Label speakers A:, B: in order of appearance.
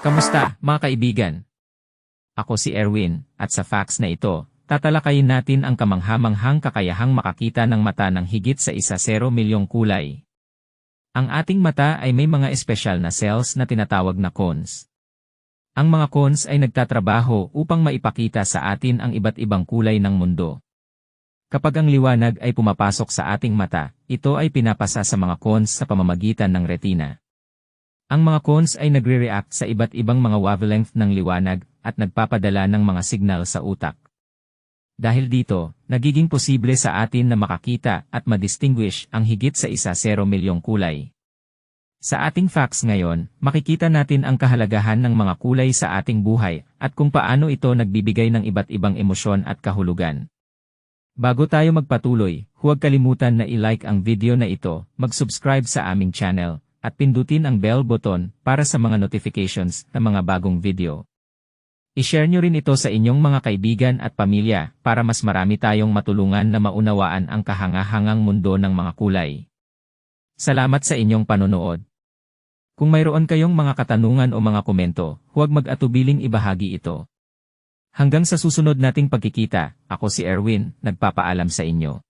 A: Kamusta, mga kaibigan? Ako si Erwin, at sa facts na ito, tatalakayin natin ang kamanghamanghang kakayahang makakita ng mata ng higit sa isa zero milyong kulay. Ang ating mata ay may mga espesyal na cells na tinatawag na cones. Ang mga cones ay nagtatrabaho upang maipakita sa atin ang iba't ibang kulay ng mundo. Kapag ang liwanag ay pumapasok sa ating mata, ito ay pinapasa sa mga cones sa pamamagitan ng retina. Ang mga cones ay nagre-react sa iba't ibang mga wavelength ng liwanag at nagpapadala ng mga signal sa utak. Dahil dito, nagiging posible sa atin na makakita at madistinguish ang higit sa isa zero milyong kulay. Sa ating facts ngayon, makikita natin ang kahalagahan ng mga kulay sa ating buhay at kung paano ito nagbibigay ng iba't ibang emosyon at kahulugan. Bago tayo magpatuloy, huwag kalimutan na i-like ang video na ito, mag-subscribe sa aming channel, at pindutin ang bell button para sa mga notifications ng mga bagong video. I-share nyo rin ito sa inyong mga kaibigan at pamilya para mas marami tayong matulungan na maunawaan ang kahangahangang mundo ng mga kulay. Salamat sa inyong panonood. Kung mayroon kayong mga katanungan o mga komento, huwag mag-atubiling ibahagi ito. Hanggang sa susunod nating pagkikita, ako si Erwin, nagpapaalam sa inyo.